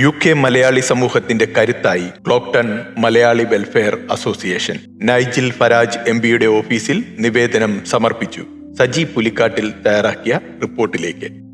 U K Malayali സമൂഹത്തിന്റെ കരുത്തായി Clacton Malayali welfare association. Nigel Farage M ഓഫീസിൽ നിവേദനം സമർപ്പിച്ചു. സജി പുലിക്കാട്ടിൽ തയ്യാറാക്കിയ റിപ്പോർട്ടിലേക്ക്.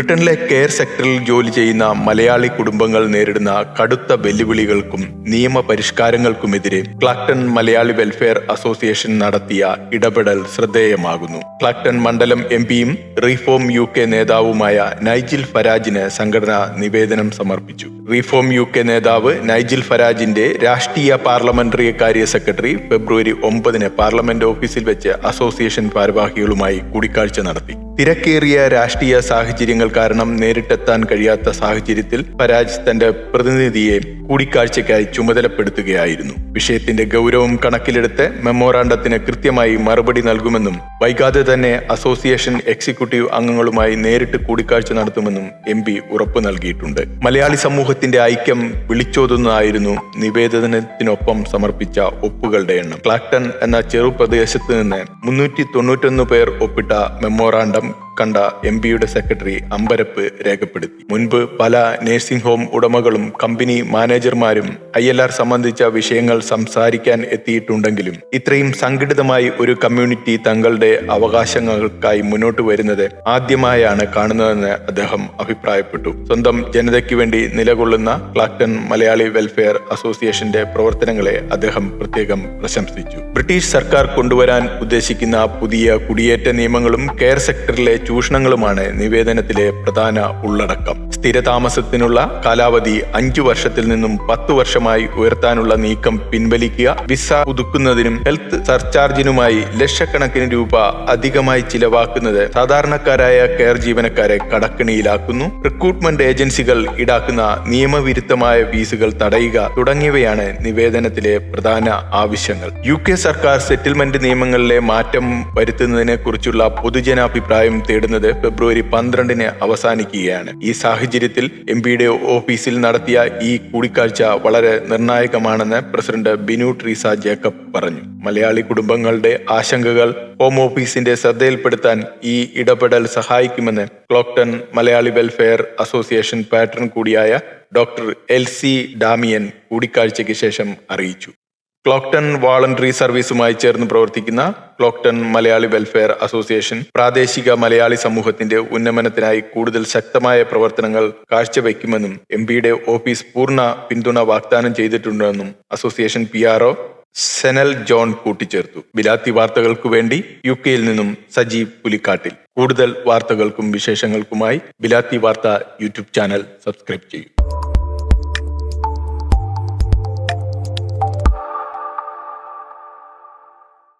ബ്രിട്ടനിലെ കെയർ സെക്ടറിൽ ജോലി ചെയ്യുന്ന മലയാളി കുടുംബങ്ങൾ നേരിടുന്ന കടുത്ത വെല്ലുവിളികൾക്കും നിയമപരിഷ്കാരങ്ങൾക്കുമെതിരെ ക്ലാക്ടൺ മലയാളി വെൽഫെയർ അസോസിയേഷൻ നടത്തിയ ഇടപെടൽ ശ്രദ്ധേയമാകുന്നു. ക്ലാക്ടൺ മണ്ഡലം എം പിയും റീഫോം യു കെ നേതാവുമായ നൈജിൽ ഫരാജിന് സംഘടന നിവേദനം സമർപ്പിച്ചു. റീഫോം യു കെ നേതാവ് നൈജിൽ ഫരാജിന്റെ രാഷ്ട്രീയ പാർലമെന്ററി കാര്യ സെക്രട്ടറി ഫെബ്രുവരി ഒമ്പതിന് പാർലമെന്റ് ഓഫീസിൽ വെച്ച് അസോസിയേഷൻ ഭാരവാഹികളുമായി കൂടിക്കാഴ്ച നടത്തി. തിരക്കേറിയ രാഷ്ട്രീയ സാഹചര്യങ്ങൾ കാരണം നേരിട്ടെത്താൻ കഴിയാത്ത സാഹചര്യത്തിൽ പരാജ് തന്റെ പ്രതിനിധിയെ കൂടിക്കാഴ്ചയ്ക്കായി ചുമതലപ്പെടുത്തുകയായിരുന്നു. വിഷയത്തിന്റെ ഗൗരവം കണക്കിലെടുത്ത് മെമ്മോറാണ്ടത്തിന് കൃത്യമായി മറുപടി നൽകുമെന്നും വൈകാതെ തന്നെ അസോസിയേഷൻ എക്സിക്യൂട്ടീവ് അംഗങ്ങളുമായി നേരിട്ട് കൂടിക്കാഴ്ച നടത്തുമെന്നും എം പി ഉറപ്പു നൽകിയിട്ടുണ്ട്. മലയാളി സമൂഹത്തിന്റെ ഐക്യം വിളിച്ചോതുന്നതായിരുന്നു നിവേദനത്തിനൊപ്പം സമർപ്പിച്ച ഒപ്പുകളുടെ എണ്ണം. ക്ലാക്ടൺ എന്ന ചെറുപ്രദേശത്ത് നിന്ന് മുന്നൂറ്റി തൊണ്ണൂറ്റൊന്ന് പേർ ഒപ്പിട്ട മെമ്മോറാണ്ടം കണ്ട എം പിയുടെ സെക്രട്ടറി അമ്പരപ്പ് രേഖപ്പെടുത്തി. മുൻപ് പല നഴ്സിംഗ് ഹോം ഉടമകളും കമ്പനി മാനേജർമാരും ഐ എൽ ആർ സംബന്ധിച്ച വിഷയങ്ങൾ സംസാരിക്കാൻ എത്തിയിട്ടുണ്ടെങ്കിലും ഇത്രയും സംഘടിതമായി ഒരു കമ്മ്യൂണിറ്റി തങ്ങളുടെ അവകാശങ്ങൾക്കായി മുന്നോട്ട് വരുന്നത് ആദ്യമായാണ് കാണുന്നതെന്ന് അദ്ദേഹം അഭിപ്രായപ്പെട്ടു. സ്വന്തം ജനതയ്ക്ക് വേണ്ടി നിലകൊള്ളുന്ന ക്ലാക്ടൺ മലയാളി വെൽഫെയർ അസോസിയേഷന്റെ പ്രവർത്തനങ്ങളെ അദ്ദേഹം പ്രത്യേകം പ്രശംസിച്ചു. ബ്രിട്ടീഷ് സർക്കാർ കൊണ്ടുവരാൻ ഉദ്ദേശിക്കുന്ന പുതിയ കുടിയേറ്റ നിയമങ്ങളും കെയർ സെക്ടറിലെ ചൂഷണങ്ങളുമാണ് നിവേദനത്തിലെ പ്രധാന ഉള്ളടക്കം. സ്ഥിരതാമസത്തിനുള്ള കാലാവധി അഞ്ചു വർഷത്തിൽ നിന്നും പത്തു വർഷമായി ഉയർത്താനുള്ള നീക്കം പിൻവലിക്കുക വിസ പുതുക്കുന്നതിനും ഹെൽത്ത് സർചാർജിനുമായി ലക്ഷക്കണക്കിന് രൂപ അധികമായി ചിലവാക്കുന്നത് സാധാരണക്കാരായ കെയർ ജീവനക്കാരെ കടക്കിണിയിലാക്കുന്നു. റിക്രൂട്ട്മെന്റ് ഏജൻസികൾ ഈടാക്കുന്ന നിയമവിരുദ്ധമായ ഫീസുകൾ തടയുക തുടങ്ങിയവയാണ് നിവേദനത്തിലെ പ്രധാന ആവശ്യങ്ങൾ. യു കെ സർക്കാർ സെറ്റിൽമെന്റ് നിയമങ്ങളിലെ മാറ്റം വരുത്തുന്നതിനെ കുറിച്ചുള്ള പൊതുജനാഭിപ്രായം തേടുന്നത് ഫെബ്രുവരി പന്ത്രണ്ടിന് അവസാനിക്കുകയാണ്. ഈ സാഹചര്യത്തിൽ എം പിയുടെ ഓഫീസിൽ നടത്തിയ ഈ കൂടിക്കാഴ്ച വളരെ നിർണായകമാണെന്ന് പ്രസിഡന്റ് ബിനു ട്രീസ ജേക്കബ് പറഞ്ഞു. മലയാളി കുടുംബങ്ങളുടെ ആശങ്കകൾ ഹോം ഓഫീസിന്റെ ശ്രദ്ധയിൽപ്പെടുത്താൻ ഈ ഇടപെടൽ സഹായിക്കുമെന്ന് Clacton Malayali welfare association patron കൂടിയായ ഡോക്ടർ എൽ സി ഡാമിയൻ കൂടിക്കാഴ്ചയ്ക്ക് ശേഷം അറിയിച്ചു. ക്ലോക്ടൺ വാളണ്ടറി സർവീസുമായി ചേർന്ന് പ്രവർത്തിക്കുന്ന ക്ലോക്ടൺ മലയാളി വെൽഫെയർ അസോസിയേഷൻ പ്രാദേശിക മലയാളി സമൂഹത്തിന്റെ ഉന്നമനത്തിനായി കൂടുതൽ ശക്തമായ പ്രവർത്തനങ്ങൾ കാഴ്ചവെക്കുമെന്നും എം പിയുടെ ഓഫീസ് പൂർണ പിന്തുണ വാഗ്ദാനം ചെയ്തിട്ടുണ്ടെന്നും അസോസിയേഷൻ പി സെനൽ ജോൺ കൂട്ടിച്ചേർത്തു. ബിലാത്തി വാർത്തകൾക്കു വേണ്ടി യു കെയിൽ നിന്നും സജീവ് പുലിക്കാട്ടിൽ. കൂടുതൽ വാർത്തകൾക്കും വിശേഷങ്ങൾക്കുമായി ബിലാത്തി വാർത്ത യൂട്യൂബ് ചാനൽ സബ്സ്ക്രൈബ് ചെയ്യൂ.